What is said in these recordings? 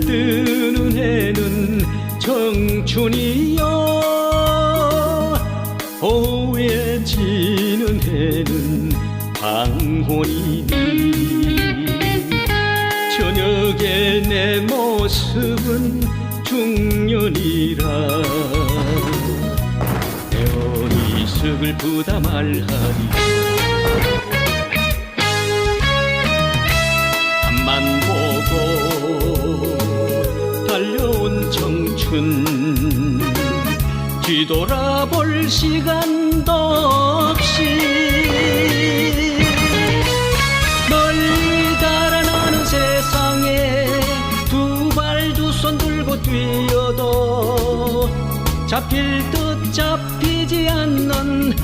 뜨는 해는 청춘이여. 오후에 지는 해는 방혼이니. 저녁에 내 모습은 중년이라. 내어이 슬프다 말하리 청춘 뒤돌아볼 시간도 없이 멀리 달아나는 세상에 두 발 두 손 들고 뛰어도 잡힐 듯 잡히지 않는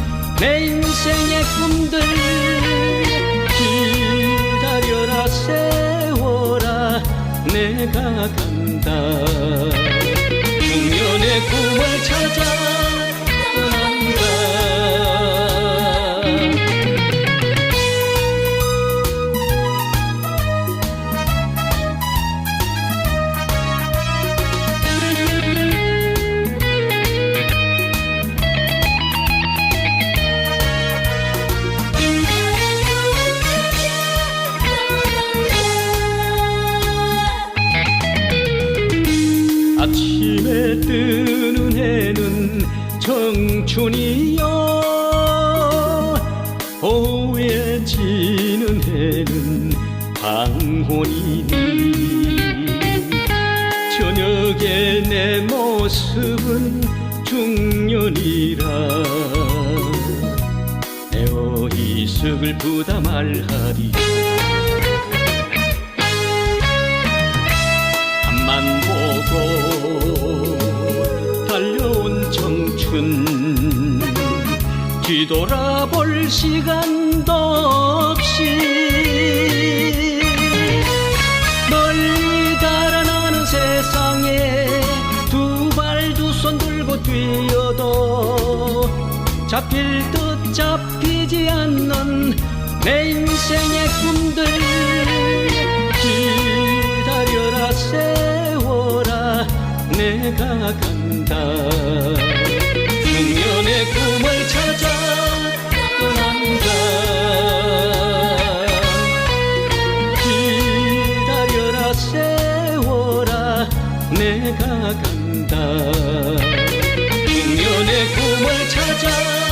내 인생의 꿈들 기다려라 세워라 내가 간다 꿈 아침에 뜨는 해는 청춘이여. 오후에 지는 해는 방혼이니. 저녁에 내 모습은 중년이라. 에어이 슬프다 말하리 뒤돌아볼 시간도 없이 멀리 달아나는 세상에 두 발 두 손 들고 뛰어도 잡힐 듯 잡히지 않는 내 인생의 꿈들 기다려라 세워라 내가 간다 Georgia.